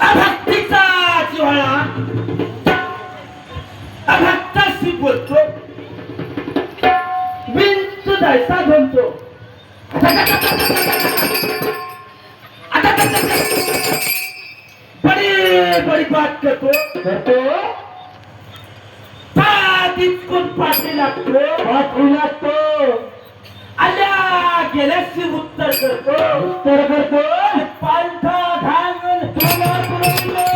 अभक्तीचा जिव्हाळा. अभक्ताशी बोलतो. बिन जायचा म्हणतो बडी बडी बात करतो. करतो. पाठीत कोण पाठी लागतो. पाठवू लागतो. गेल्याशी उत्तर करतो उत्तर करतो पालथा घालून तुला तुला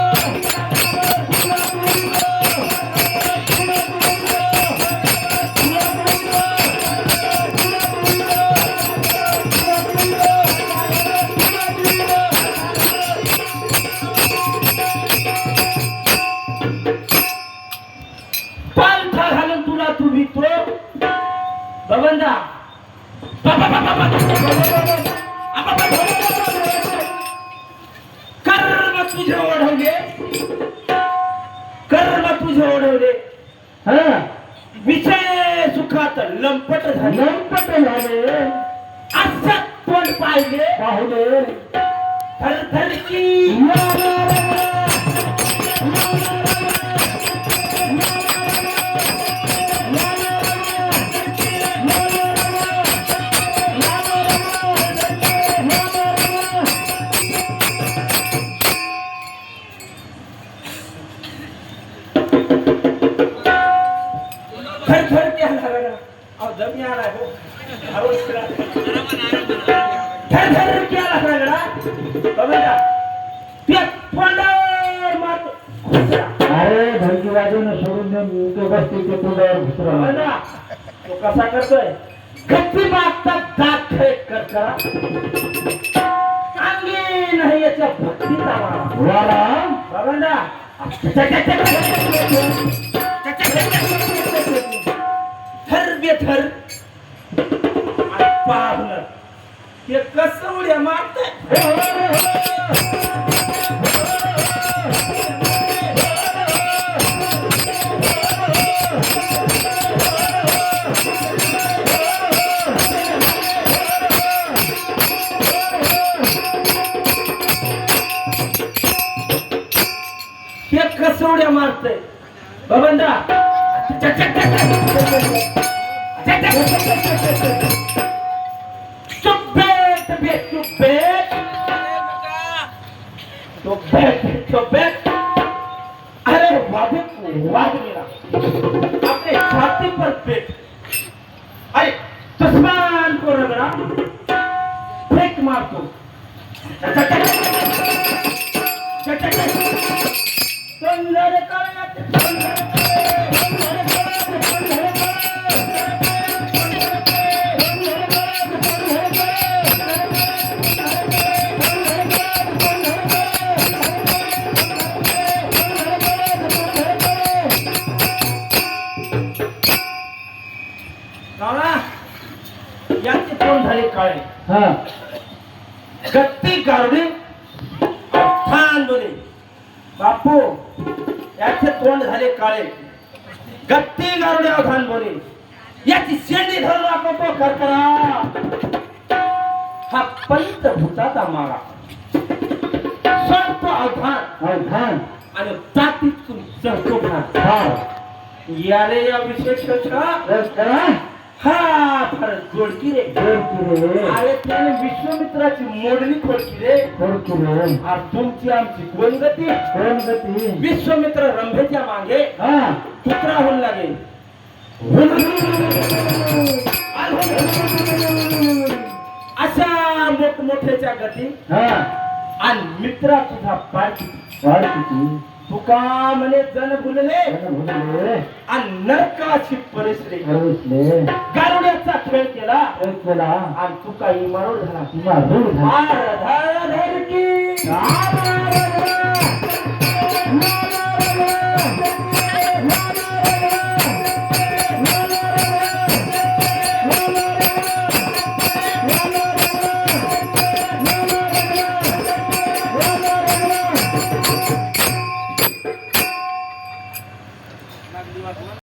पालथा घालून तुला तू. विकतो बबंदा कर्म तुझे ओढवले कर्म तुझे ओढवले हा विषय सुखात लंपट झाले लंपट झाले असत पण पाहिले पाहुणे थरथर क्या लागला अहो दम या आला हो करा थरथर क्या लागला बघा त्या तोंडावर मारतो. अरे सोडून देऊन तो बसते ते तुझ्यावर घुसरा बघा, तो कसा करतोय गप्पी मागता दात नाही याच्या भक्तीचा बघा ना हे कसं उड्या मारतंय? ते कसं उड्या मारतंय? बबंदा बे चुप्पेट चुप्पेट चुप्पेट अरे वादक वाद मेरा अपने छाती पर पेट. अरे चश्मान को रगड़ा फेंक मार दो सुंदर काया काळे हा. गत्ती गारुडी बोले बापू याचे तोंड झाले काळे. गत्ती गारुडी अवधान बोले याची शेंडी धरून आपण करकरा. हा पंचभूताचा मारा संत अवधान. अवधान. आणि चढतो भान यारे या विशेष करा हा फार जोडकी रे. अरे त्याने विश्वामित्राची मोडणी खोडकी रे. आज तुमची आमची कोण गती कोण गती विश्वामित्र रंभेच्या मागे हा. कुत्रा होऊन लागे अशा मोठमोठ्याच्या गती हा. आणि मित्रा तुझा पाठी किती तुका म्हणे जन फुलले नरकाशी परिसले गारुड्याचा खेळ केला. केला. आणि तुका ही मारून झाला.